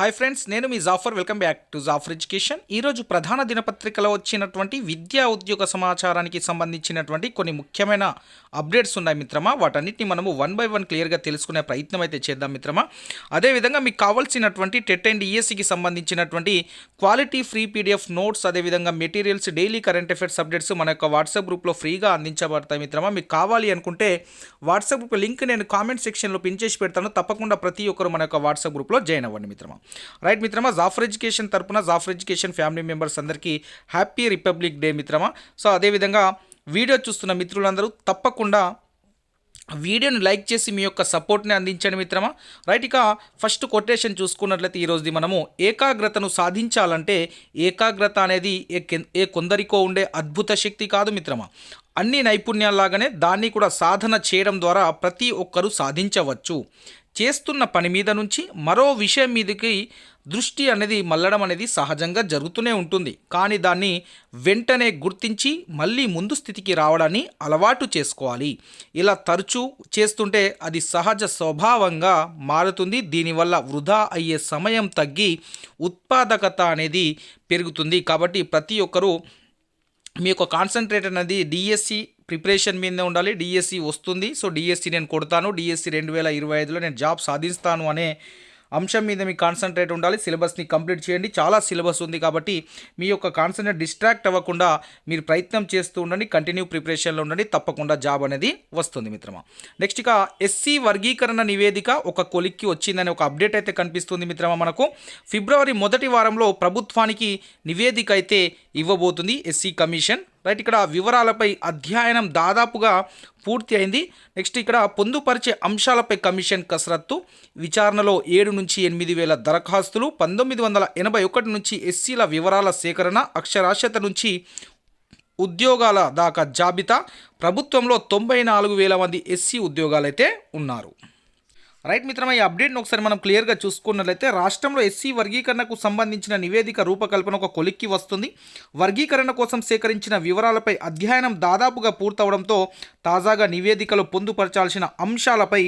Hi friends నేను మీ Jafar welcome back to Jafar education ఈరోజు ప్రధాన దినపత్రికలో వచ్చినటువంటి విద్యా ఉద్యోగ సమాచారానికి సంబంధించినటువంటి కొన్ని ముఖ్యమైన అప్డేట్స్ ఉన్నాయి మిత్రమా. వాటన్నిటిని మనము వన్ బై వన్ క్లియర్గా తెలుసుకునే ప్రయత్నం అయితే చేద్దాం మిత్రమా. అదేవిధంగా మీకు కావాల్సినటువంటి టెట్ అండ్ ఈఎస్సికి సంబంధించినటువంటి క్వాలిటీ ఫ్రీ పీడిఎఫ్ నోట్స్ అదేవిధంగా materials daily current affairs updates మన యొక్క వాట్సాప్ గ్రూప్లో ఫ్రీగా అందించబడతాయి మిత్రమా. మీకు కావాలి అనుకుంటే వాట్సాప్ గ్రూప్ లింక్ నేను కామెంట్ సెక్షన్లో పిన్ చేసి పెడతాను. తప్పకుండా ప్రతి ఒక్కరు మన యొక్క వాట్సాప్ గ్రూప్లో జాయిన్ అవ్వండి మిత్రమా. రైట్ మిత్రమా జాఫర్ ఎడ్యుకేషన్ తరపున జాఫర్ ఎడ్యుకేషన్ ఫ్యామిలీ మెంబర్స్ అందరికీ హ్యాపీ రిపబ్లిక్ డే మిత్రమా. సో అదేవిధంగా వీడియో చూస్తున్న మిత్రులందరూ తప్పకుండా వీడియోని లైక్ చేసి మీ యొక్క సపోర్ట్ని అందించండి మిత్రమా. రైట్ ఇక ఫస్ట్ కొటేషన్ చూసుకున్నట్లయితే ఈరోజుది మనము ఏకాగ్రతను సాధించాలంటే ఏకాగ్రత అనేది ఏ కెన్- ఏ కొందరికో ఉండే అద్భుత శక్తి కాదు మిత్రమా. అన్ని నైపుణ్యాల్లాగానే దాన్ని కూడా సాధన చేయడం ద్వారా ప్రతి ఒక్కరూ సాధించవచ్చు. చేస్తున్న పని మీద నుంచి మరో విషయం మీదకి దృష్టి అనేది మళ్ళడం అనేది సహజంగా జరుగుతూనే ఉంటుంది. కానీ దాన్ని వెంటనే గుర్తించి మళ్ళీ ముందు స్థితికి రావడాన్ని అలవాటు చేసుకోవాలి. ఇలా తరచూ చేస్తుంటే అది సహజ స్వభావంగా మారుతుంది. దీనివల్ల వృధా అయ్యే సమయం తగ్గి ఉత్పాదకత అనేది పెరుగుతుంది. కాబట్టి ప్రతి ఒక్కరూ మీ యొక్క కాన్సన్ట్రేట్ అనేది డిఎస్సి ప్రిపరేషన్ మీదే ఉండాలి. డిఎస్సి వస్తుంది. సో డిఎస్సి నేను కొడతాను. డిఎస్సి రెండు వేల ఇరవై ఐదులో నేను జాబ్ సాధిస్తాను అనే అంశం మీద మీ కాన్సన్ట్రేట్ ఉండాలి సిలబస్ని కంప్లీట్ చేయండి. చాలా సిలబస్ ఉంది కాబట్టి మీ యొక్క కాన్సన్ట్రేట్ డిస్ట్రాక్ట్ అవ్వకుండా మీరు ప్రయత్నం చేస్తూ ఉండండి కంటిన్యూ ప్రిపరేషన్లో ఉండండి తప్పకుండా జాబ్ అనేది వస్తుంది మిత్రమా. నెక్స్ట్ ఇక ఎస్సీ వర్గీకరణ నివేదిక ఒక కొలిక్కి వచ్చిందని ఒక అప్డేట్ అయితే కనిపిస్తుంది మిత్రమా మనకు. ఫిబ్రవరి మొదటి వారంలో ప్రభుత్వానికి నివేదిక అయితే ఇవ్వబోతుంది ఎస్సీ కమిషన్. రైట్ ఇక్కడ వివరాలపై అధ్యయనం దాదాపుగా పూర్తి అయింది. నెక్స్ట్ ఇక్కడ పొందుపరిచే అంశాలపై కమిషన్ కసరత్తు. విచారణలో ఏడు నుంచి ఎనిమిది వేల దరఖాస్తులు పంతొమ్మిది వందల ఎనభై ఒకటి నుంచి ఎస్సీల వివరాల సేకరణ అక్షరాస్యత నుంచి ఉద్యోగాల దాకా జాబితా. ప్రభుత్వంలో తొంభై నాలుగు వేల మంది ఎస్సీ ఉద్యోగాలైతే ఉన్నారు. రైట్ మిత్రమా ఈ అప్డేట్ను ఒకసారి మనం క్లియర్గా చూసుకున్నట్లయితే రాష్ట్రంలో ఎస్సీ వర్గీకరణకు సంబంధించిన నివేదిక రూపకల్పన ఒక కొలిక్కి వస్తుంది. వర్గీకరణ కోసం సేకరించిన వివరాలపై అధ్యయనం దాదాపుగా పూర్తవడంతో తాజాగా నివేదికలో పొందుపరచాల్సిన అంశాలపై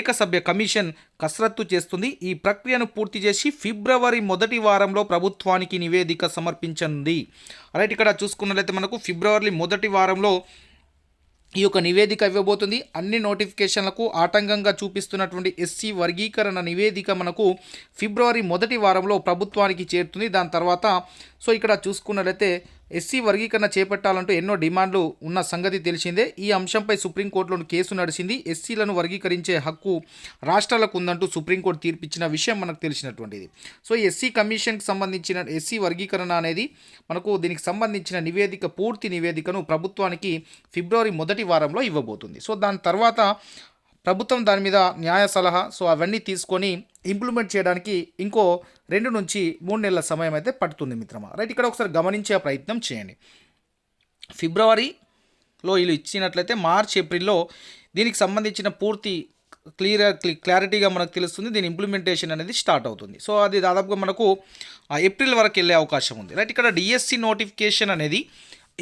ఏకసభ్య కమిషన్ కసరత్తు చేస్తుంది. ఈ ప్రక్రియను పూర్తి చేసి ఫిబ్రవరి మొదటి వారంలో ప్రభుత్వానికి నివేదిక సమర్పించనుంది. రైట్ ఇక్కడ చూసుకున్నట్లయితే మనకు ఫిబ్రవరి మొదటి వారంలో ఈ యొక్క నివేదిక ఇవ్వబోతుంది. అన్ని నోటిఫికేషన్లకు ఆటంకంగా చూపిస్తున్నటువంటి ఎస్సీ వర్గీకరణ నివేదిక మనకు ఫిబ్రవరి మొదటి వారంలో ప్రభుత్వానికి చేరుతుంది. దాని తర్వాత సో ఇక్కడ చూసుకున్నట్లయితే ఎస్సీ వర్గీకరణ చేపట్టాలంటూ ఎన్నో డిమాండ్లు ఉన్న సంగతి తెలిసిందే. ఈ అంశంపై సుప్రీంకోర్టులో కేసు నడిచింది. ఎస్సీలను వర్గీకరించే హక్కు రాష్ట్రాలకు ఉందంటూ సుప్రీంకోర్టు తీర్పిచ్చిన విషయం మనకు తెలిసినటువంటిది. సో ఎస్సీ కమిషన్కి సంబంధించిన ఎస్సీ వర్గీకరణ అనేది మనకు దీనికి సంబంధించిన నివేదిక పూర్తి నివేదికను ప్రభుత్వానికి ఫిబ్రవరి మొదటి వారంలో ఇవ్వబోతుంది. సో దాని తర్వాత ప్రభుత్వం దాని మీద న్యాయ సలహా సో అవన్నీ తీసుకొని ఇంప్లిమెంట్ చేయడానికి ఇంకో రెండు నుంచి మూడు నెలల సమయం అయితే పడుతుంది మిత్రమా. రైట్ ఇక్కడ ఒకసారి గమనించే ప్రయత్నం చేయండి. ఫిబ్రవరిలో వీళ్ళు ఇచ్చినట్లయితే మార్చ్ ఏప్రిల్లో దీనికి సంబంధించిన పూర్తి క్లియర్ క్లారిటీగా మనకు తెలుస్తుంది దీని ఇంప్లిమెంటేషన్ అనేది స్టార్ట్ అవుతుంది. సో అది దాదాపుగా మనకు ఆ, ఏప్రిల్ వరకు వెళ్ళే అవకాశం ఉంది. రైట్ ఇక్కడ డిఎస్సి నోటిఫికేషన్ అనేది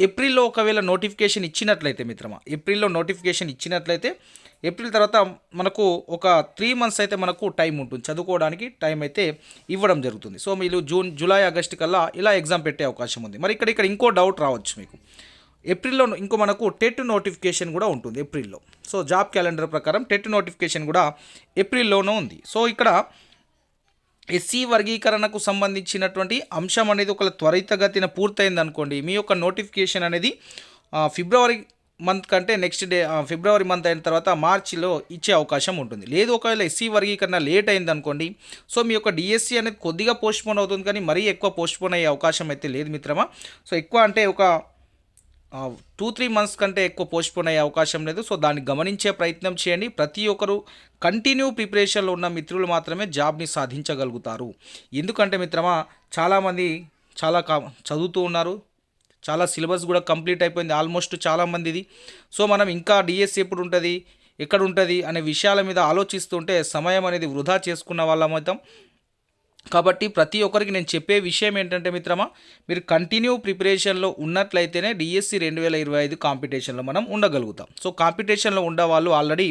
ఏప్రిల్లో ఒకవేళ నోటిఫికేషన్ ఇచ్చినట్లయితే మిత్రమా ఏప్రిల్లో నోటిఫికేషన్ ఇచ్చినట్లయితే ఏప్రిల్ తర్వాత మనకు ఒక త్రీ మంత్స్ అయితే మనకు టైం ఉంటుంది. చదువుకోవడానికి టైం అయితే ఇవ్వడం జరుగుతుంది. సో మీరు జూన్ జూలై ఆగస్ట్ కల్లా ఇలా ఎగ్జామ్ పెట్టే అవకాశం ఉంది. మరి ఇక్కడ ఇక్కడ ఇంకో డౌట్ రావచ్చు మీకు. ఏప్రిల్లో ఇంకో మనకు టెట్ నోటిఫికేషన్ కూడా ఉంటుంది ఏప్రిల్లో. సో జాబ్ క్యాలెండర్ ప్రకారం టెట్ నోటిఫికేషన్ కూడా ఏప్రిల్లోనూ ఉంది. సో ఇక్కడ ఎస్సీ వర్గీకరణకు సంబంధించినటువంటి అంశం అనేది ఒక త్వరితగతిన పూర్తయింది అనుకోండి మీ యొక్క నోటిఫికేషన్ అనేది ఫిబ్రవరి మంత్ కంటే నెక్స్ట్ డే ఫిబ్రవరి మంత్ అయిన తర్వాత మార్చిలో ఇచ్చే అవకాశం ఉంటుంది. లేదు ఒకవేళ ఎస్సీ వర్గీకరణ లేట్ అయింది అనుకోండి సో మీ యొక్క డిఎస్సి అనేది కొద్దిగా పోస్ట్పోన్ అవుతుంది కానీ మరీ ఎక్కువ పోస్ట్పోన్ అయ్యే అవకాశం అయితే లేదు మిత్రమా? సో ఎక్కువ అంటే ఒక టూ త్రీ మంత్స్ కంటే ఎక్కువ పోస్ట్పోన్ అయ్యే అవకాశం లేదు. సో దాన్ని గమనించే ప్రయత్నం చేయండి. ప్రతి ఒక్కరు కంటిన్యూ ప్రిపరేషన్లో ఉన్న మిత్రులు మాత్రమే జాబ్ని సాధించగలుగుతారు. ఎందుకంటే మిత్రమా చాలామంది చాలా కా చదువుతూ ఉన్నారు. చాలా సిలబస్ కూడా కంప్లీట్ అయిపోయింది ఆల్మోస్ట్ చాలామందిది సో మనం ఇంకా డిఎస్సి ఎప్పుడు ఉంటుంది ఎక్కడ ఉంటుంది అనే విషయాల మీద ఆలోచిస్తుంటే సమయం అనేది వృధా చేసుకున్న వాళ్ళం అవుతాం కాబట్టి ప్రతి ఒక్కరికి నేను చెప్పే విషయం ఏంటంటే మిత్రమా మీరు కంటిన్యూ ప్రిపరేషన్లో ఉన్నట్లయితేనే డిఎస్సి రెండు వేల ఇరవై ఐదు కాంపిటీషన్లో మనం ఉండగలుగుతాం. సో కాంపిటీషన్లో ఉండే వాళ్ళు ఆల్రెడీ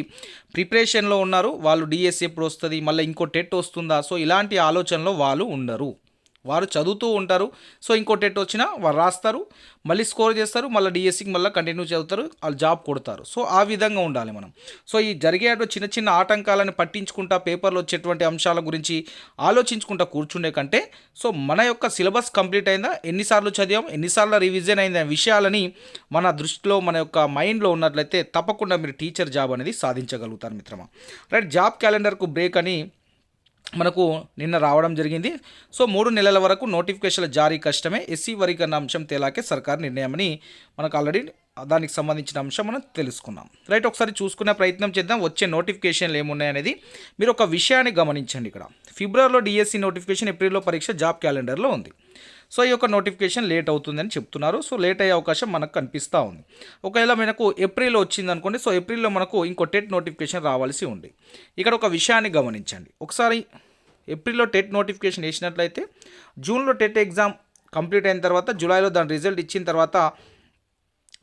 ప్రిపరేషన్లో ఉన్నారు వాళ్ళు డిఎస్సి ఎప్పుడు వస్తుంది మళ్ళీ ఇంకో టెట్ వస్తుందా? సో ఇలాంటి ఆలోచనలో వాళ్ళు ఉండరు. వారు చదువుతూ ఉంటారు. సో ఇంకో టెట్ వచ్చినా వారు రాస్తారు. మళ్ళీ స్కోర్ చేస్తారు. మళ్ళీ డిఎస్సికి మళ్ళీ కంటిన్యూ చదువుతారు. వాళ్ళు జాబ్ కొడతారు. సో ఆ విధంగా ఉండాలి మనం. సో ఈ జరిగే చిన్న చిన్న ఆటంకాలను పట్టించుకుంటా పేపర్లో వచ్చేటువంటి అంశాల గురించి ఆలోచించుకుంటా కూర్చుండే కంటే సో మన యొక్క సిలబస్ కంప్లీట్ అయిందా? ఎన్నిసార్లు చదివాం? ఎన్నిసార్లు రివిజన్ అయిందా? విషయాలని మన దృష్టిలో మన యొక్క మైండ్లో ఉన్నట్లయితే తప్పకుండా మీరు టీచర్ జాబ్ అనేది సాధించగలుగుతారు మిత్రమా. రైట్ జాబ్ క్యాలెండర్కు బ్రేక్ అని మనకు నిన్న రావడం జరిగింది. సో మూడు నెలల వరకు నోటిఫికేషన్ల జారీ కష్టమే. ఎస్సీ వర్గీకరణ అంశం తేలాకే సర్కార్ నిర్ణయమని మనకు ఆల్రెడీ దానికి సంబంధించిన అంశం మనం తెలుసుకున్నాం. రైట్ ఒకసారి చూసుకునే ప్రయత్నం చేద్దాం. వచ్చే నోటిఫికేషన్లు ఏమున్నాయనేది మీరు ఒక విషయాన్ని గమనించండి ఇక్కడ. ఫిబ్రవరిలో డిఎస్సి నోటిఫికేషన్ ఏప్రిల్లో పరీక్ష జాబ్ క్యాలెండర్లో ఉంది. సో ఈ యొక్క నోటిఫికేషన్ లేట్ అవుతుందని చెప్తున్నారు. సో లేట్ అయ్యే అవకాశం మనకు కనిపిస్తూ ఉంది. ఒకవేళ మనకు ఏప్రిల్లో వచ్చింది అనుకోండి సో ఏప్రిల్లో మనకు ఇంకో టెట్ నోటిఫికేషన్ రావాల్సి ఉంది. ఇక్కడ ఒక విషయాన్ని గమనించండి. ఒకసారి ఏప్రిల్లో టెట్ నోటిఫికేషన్ వేసినట్లయితే జూన్లో టెట్ ఎగ్జామ్ కంప్లీట్ అయిన తర్వాత జూలైలో దాని రిజల్ట్ ఇచ్చిన తర్వాత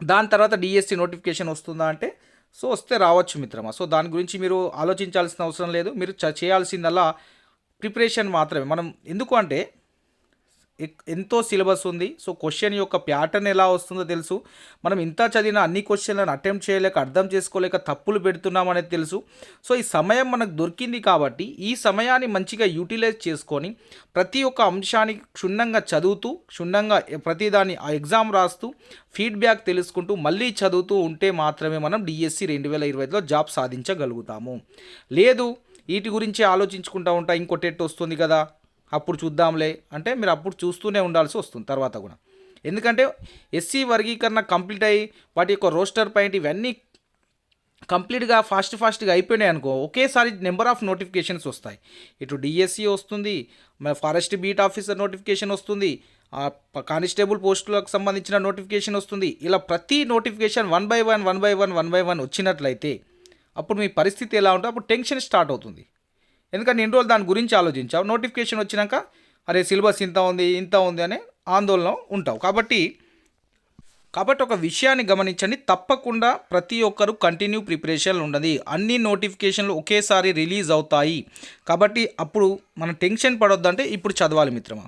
దాని తర్వాత డిఎస్సి నోటిఫికేషన్ వస్తుందా అంటే సో వస్తే రావచ్చు మిత్రమా. సో దాని గురించి మీరు ఆలోచించాల్సిన అవసరం లేదు. మీరు చ- చేయాల్సిందల్లా ప్రిపరేషన్ మాత్రమే. మనం ఎందుకు అంటే ఎంతో సిలబస్ ఉంది. సో క్వశ్చన్ యొక్క ప్యాటర్న్ ఎలా వస్తుందో తెలుసు. మనం ఇంత చదివిన అన్ని క్వశ్చన్లను అటెంప్ట్ చేయలేక అర్థం చేసుకోలేక తప్పులు పెడుతున్నామనేది తెలుసు. సో ఈ సమయం మనకు దొరికింది కాబట్టి ఈ సమయాన్ని మంచిగా యూటిలైజ్ చేసుకొని ప్రతి ఒక్క అంశాన్ని క్షుణ్ణంగా చదువుతూ క్షుణ్ణంగా ప్రతిదాన్ని ఆ ఎగ్జామ్ రాస్తూ ఫీడ్బ్యాక్ తెలుసుకుంటూ మళ్ళీ చదువుతూ ఉంటే మాత్రమే మనం డిఎస్సి రెండు వేల ఇరవైలో జాబ్ సాధించగలుగుతాము. లేదు వీటి గురించి ఆలోచించుకుంటూ ఉంటా ఇంకో టెట్ వస్తుంది కదా. అప్పుడు చూద్దాంలే. అంటే మీరు అప్పుడు చూస్తూనే ఉండాల్సి వస్తుంది తర్వాత కూడా. ఎందుకంటే ఎస్సీ వర్గీకరణ కంప్లీట్ అయ్యి వాటి యొక్క రోస్టర్ పాయింట్ ఇవన్నీ కంప్లీట్గా ఫాస్ట్ ఫాస్ట్గా అయిపోయినాయి అనుకో ఒకేసారి నెంబర్ ఆఫ్ నోటిఫికేషన్స్ వస్తాయి. ఇటు డిఎస్సి వస్తుంది మన ఫారెస్ట్ బీట్ ఆఫీసర్ నోటిఫికేషన్ వస్తుంది కానిస్టేబుల్ పోస్టులకు సంబంధించిన నోటిఫికేషన్ వస్తుంది. ఇలా ప్రతి notification one by one one by one one by one వచ్చినట్లయితే అప్పుడు మీ పరిస్థితి ఎలా ఉంటే అప్పుడు టెన్షన్ స్టార్ట్ అవుతుంది. ఎందుకంటే ఎన్ని రోజులు దాని గురించి ఆలోచించావు. నోటిఫికేషన్ వచ్చినాక అరే సిలబస్ ఇంత ఉంది ఇంత ఉంది అనే ఆందోళన ఉంటావు. కాబట్టి కాబట్టి ఒక విషయాన్ని గమనించండి. తప్పకుండా ప్రతి ఒక్కరు కంటిన్యూ ప్రిపరేషన్ ఉండదు అన్ని నోటిఫికేషన్లు ఒకేసారి రిలీజ్ అవుతాయి. కాబట్టి అప్పుడు మనం టెన్షన్ పడొద్దంటే ఇప్పుడు చదవాలి మిత్రమా?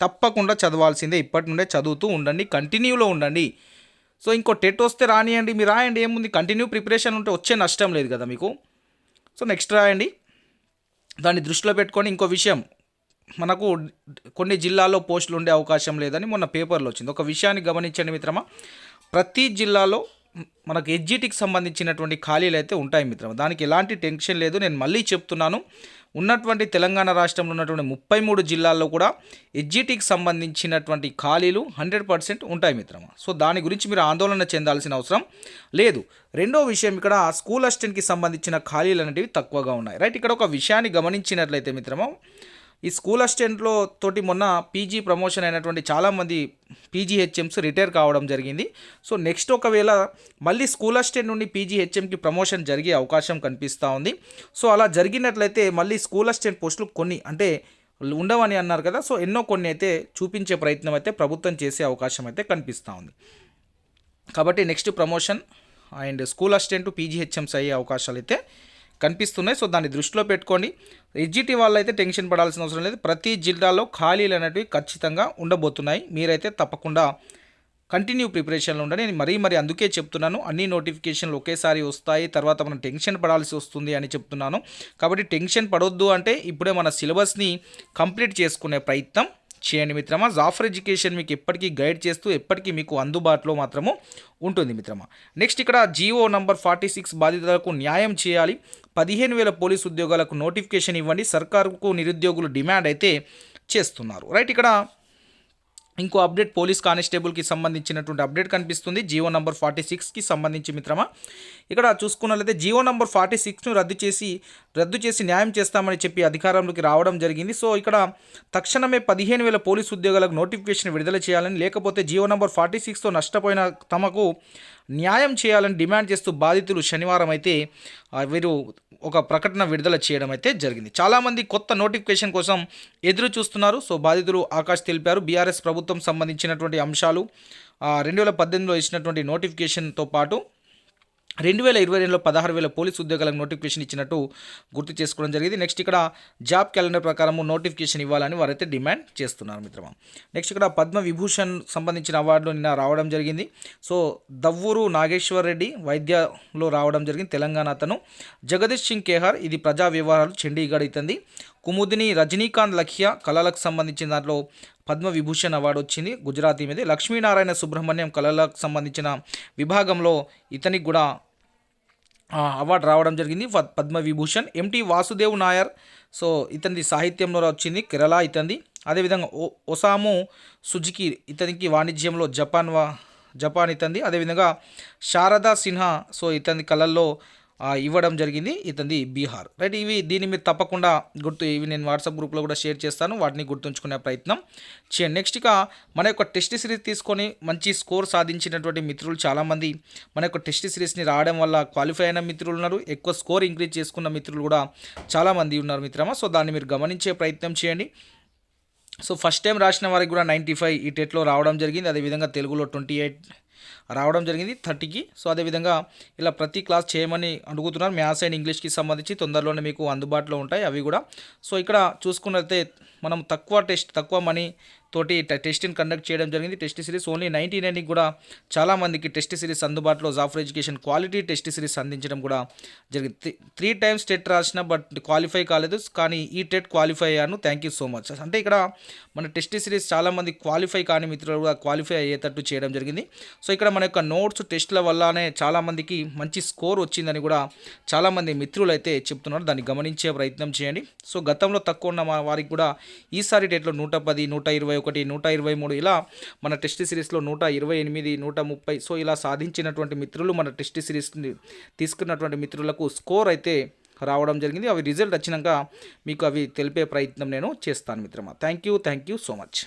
తప్పకుండా చదవాల్సిందే. ఇప్పటి నుండే చదువుతూ ఉండండి. కంటిన్యూలో ఉండండి. సో ఇంకో టెట్ వస్తే రానియండి. మీరు రాయండి. ఏముంది? కంటిన్యూ ప్రిపరేషన్ ఉంటే వచ్చే నష్టం లేదు కదా మీకు. సో నెక్స్ట్ రాయండి. దాన్ని దృష్టిలో పెట్టుకొని ఇంకో విషయం. మనకు కొన్ని జిల్లాల్లో పోస్టులు ఉండే అవకాశం లేదని మొన్న పేపర్లో వచ్చింది. ఒక విషయాన్ని గమనించండి మిత్రమా. ప్రతి జిల్లాలో మనకు ఎడ్జిటికి సంబంధించినటువంటి ఖాళీలు అయితే ఉంటాయి మిత్రమా? దానికి ఎలాంటి టెన్షన్ లేదు. నేను మళ్ళీ చెప్తున్నాను. ఉన్నటువంటి తెలంగాణ రాష్ట్రంలో ఉన్నటువంటి ముప్పై మూడు జిల్లాల్లో కూడా ఎడ్జిటికి సంబంధించినటువంటి ఖాళీలు హండ్రెడ్ పర్సెంట్ ఉంటాయి మిత్రమా? సో దాని గురించి మీరు ఆందోళన చెందాల్సిన అవసరం లేదు. రెండో విషయం ఇక్కడ స్కూల్ అసిస్టెంట్కి సంబంధించిన ఖాళీలు అనేటివి తక్కువగా ఉన్నాయి. రైట్ ఇక్కడ ఒక విషయాన్ని గమనించినట్లయితే మిత్రమా ఈ స్కూల్ అసిస్టెంట్లో తోటి మొన్న పీజీ ప్రమోషన్ అయినటువంటి చాలామంది పీజీ హెచ్ఎంస్ రిటైర్ కావడం జరిగింది. సో నెక్స్ట్ ఒకవేళ మళ్ళీ స్కూల్ అసిస్టెంట్ నుండి పీజీ హెచ్ఎంకి ప్రమోషన్ జరిగే అవకాశం కనిపిస్తూ ఉంది. సో అలా జరిగినట్లయితే మళ్ళీ స్కూల్ అసిస్టెంట్ పోస్టులు కొన్ని అంటే ఉండవని అన్నారు కదా సో ఎన్నో కొన్ని అయితే చూపించే ప్రయత్నం అయితే ప్రభుత్వం చేసే అవకాశం అయితే కనిపిస్తూ ఉంది. కాబట్టి next promotion and school assistant PG HMs అయ్యే అవకాశాలు అయితే కనిపిస్తున్నాయి. సో దాన్ని దృష్టిలో పెట్టుకోండి ఎడ్జిటి వాళ్ళు అయితే టెన్షన్ పడాల్సిన అవసరం లేదు. ప్రతి జిల్లాలో ఖాళీలు అనేటివి ఖచ్చితంగా ఉండబోతున్నాయి. మీరైతే తప్పకుండా కంటిన్యూ ప్రిపరేషన్లో ఉండండి. నేను మరీ మరీ అందుకే చెప్తున్నాను. అన్ని నోటిఫికేషన్లు ఒకేసారి వస్తాయి. తర్వాత మనం టెన్షన్ పడాల్సి వస్తుంది అని చెప్తున్నాను. కాబట్టి టెన్షన్ పడొద్దు అంటే ఇప్పుడే మన సిలబస్ని కంప్లీట్ చేసుకునే ప్రయత్నం చేయండి మిత్రమా జాఫర్ ఎడ్యుకేషన్ మీకు ఎప్పటికీ గైడ్ చేస్తూ ఎప్పటికీ మీకు అందుబాటులో మాత్రము ఉంటుంది మిత్రమా. నెక్స్ట్ ఇక్కడ జియో నంబర్ ఫార్టీ సిక్స్ బాధితులకు న్యాయం చేయాలి. పదిహేను వేల పోలీసు ఉద్యోగాలకు నోటిఫికేషన్ ఇవ్వండి. సర్కారుకు నిరుద్యోగులు డిమాండ్ అయితే చేస్తున్నారు. రైట్ ఇక్కడ ఇంకో అప్డేట్ పోలీస్ కానిస్టేబుల్కి సంబంధించినటువంటి అప్డేట్ కనిపిస్తుంది. జియో నంబర్ ఫార్టీ సిక్స్కి సంబంధించి మిత్రమా. ఇక్కడ చూసుకున్నట్లయితే జియో నంబర్ ఫార్టీ సిక్స్ను రద్దు చేసి రద్దు చేసి న్యాయం చేస్తామని చెప్పి అధికారంలోకి రావడం జరిగింది. సో ఇక్కడ తక్షణమే పదిహేను వేల పోలీసు ఉద్యోగాలకు నోటిఫికేషన్ విడుదల చేయాలని లేకపోతే జియో నంబర్ ఫార్టీ సిక్స్తో నష్టపోయిన తమకు న్యాయం చేయాలని డిమాండ్ చేస్తూ బాధితులు శనివారం అయితే వీరు ఒక ప్రకటన విడుదల చేయడం అయితే జరిగింది. చాలామంది కొత్త నోటిఫికేషన్ కోసం ఎదురు చూస్తున్నారు సో బాధితులు ఆకాష్ తెలిపారు బీఆర్ఎస్ ప్రభుత్వం సంబంధించినటువంటి అంశాలు రెండు వేల పద్దెనిమిదిలో ఇచ్చినటువంటి నోటిఫికేషన్తో పాటు రెండు వేల ఇరవై రెండులో పదహారు వేల పోలీస్ ఉద్యోగాలకు నోటిఫికేషన్ ఇచ్చినట్టు గుర్తు చేసుకోవడం జరిగింది. నెక్స్ట్ ఇక్కడ జాబ్ క్యాలెండర్ ప్రకారం నోటిఫికేషన్ ఇవ్వాలని వారైతే డిమాండ్ చేస్తున్నారు మిత్రమా. నెక్స్ట్ ఇక్కడ పద్మ విభూషణ్ సంబంధించిన అవార్డులు నిన్న రావడం జరిగింది. సో దవ్వూరు నాగేశ్వర్ రెడ్డి వైద్యలో రావడం జరిగింది. తెలంగాణ అతను. జగదీష్ సింగ్ కేహార్ ఇది ప్రజా వ్యవహారాలు చండీగఢ్ అవుతుంది కుముదిని రజనీకాంత్ లఖ్య కళలకు సంబంధించిన దాంట్లో పద్మ విభూషణ్ అవార్డు వచ్చింది గుజరాతీ మీద. లక్ష్మీనారాయణ సుబ్రహ్మణ్యం కళలకు సంబంధించిన విభాగంలో ఇతనికి కూడా అవార్డు రావడం జరిగింది. పద్మవిభూషణ్ పద్మ ఎంటి వాసుదేవ్ నాయర్. సో ఇతనిది సాహిత్యంలో వచ్చింది కేరళ ఇతంది అదేవిధంగా ఓ ఒసాము సుజుకి ఇతనికి వాణిజ్యంలో జపాన్ వా జపాన్ ఇతంది అదేవిధంగా శారదా సిన్హా సో ఇతని కళల్లో ఇవ్వడం జరిగింది ఇతంది బీహార్. రైట్ ఇవి దీన్ని మీరు తప్పకుండా గుర్తు ఇవి నేను వాట్సాప్ గ్రూప్లో కూడా షేర్ చేస్తాను. వాటిని గుర్తుంచుకునే ప్రయత్నం చేయండి. నెక్స్ట్ ఇక మన యొక్క టెస్ట్ సిరీస్ తీసుకొని మంచి స్కోర్ సాధించినటువంటి మిత్రులు చాలామంది. మన యొక్క టెస్ట్ సిరీస్ని రావడం వల్ల క్వాలిఫై అయిన మిత్రులు ఉన్నారు. ఎక్కువ స్కోర్ ఇంక్రీజ్ చేసుకున్న మిత్రులు కూడా చాలామంది ఉన్నారు మిత్రమా. సో దాన్ని మీరు గమనించే ప్రయత్నం చేయండి. సో ఫస్ట్ టైం రాసిన వారికి కూడా నైంటీ ఫైవ్ ఈ టెట్లో రావడం జరిగింది. అదేవిధంగా తెలుగులో ట్వంటీ ఎయిట్ రావడం జరిగింది థర్టీకి. సో అదేవిధంగా ఇలా ప్రతి క్లాస్ చేయమని అడుగుతున్నారు. మ్యాథ్స్ అండ్ ఇంగ్లీష్కి సంబంధించి తొందరలోనే మీకు అందుబాటులో ఉంటాయి అవి కూడా. సో ఇక్కడ చూసుకున్నట్లయితే మనం తక్కువ టెస్ట్ తక్కువ మనీ తోటి టెస్ట్ని కండక్ట్ చేయడం జరిగింది. టెస్ట్ సిరీస్ ఓన్లీ నైన్టీ నైన్కి కూడా చాలామందికి టెస్ట్ సిరీస్ అందుబాటులో Jafar education quality test series అందించడం కూడా జరిగింది. త్రీ- టైమ్స్ టెట్ రాసిన బట్ క్వాలిఫై కాలేదు. కానీ ఈ టెట్ క్వాలిఫై అయ్యాను. థ్యాంక్ యూ సో మచ్ అంటే ఇక్కడ మన టెస్ట్ సిరీస్ చాలామంది క్వాలిఫై కాని మిత్రులు కూడా క్వాలిఫై అయ్యేటట్టు చేయడం జరిగింది. సో ఇక్కడ మన యొక్క నోట్స్ టెస్ట్ల వల్లనే చాలామందికి మంచి స్కోర్ వచ్చిందని కూడా చాలామంది మిత్రులు అయితే చెప్తున్నారు. దాన్ని గమనించే ప్రయత్నం చేయండి. సో గతంలో తక్కువ ఉన్న వారికి కూడా ఈసారి డేట్లో నూట పది నూట ఇరవై ఒకటి నూట ఇరవై మూడు. ఇలా మన టెస్ట్ సిరీస్లో నూట ఇరవై ఎనిమిది నూట ముప్పై. సో ఇలా సాధించినటువంటి మిత్రులు మన టెస్ట్ సిరీస్ని తీసుకున్నటువంటి మిత్రులకు స్కోర్ అయితే రావడం జరిగింది. అవి రిజల్ట్ వచ్చినాక మీకు అవి తెలిపే ప్రయత్నం నేను చేస్తాను మిత్రమా. Thank you thank you so much.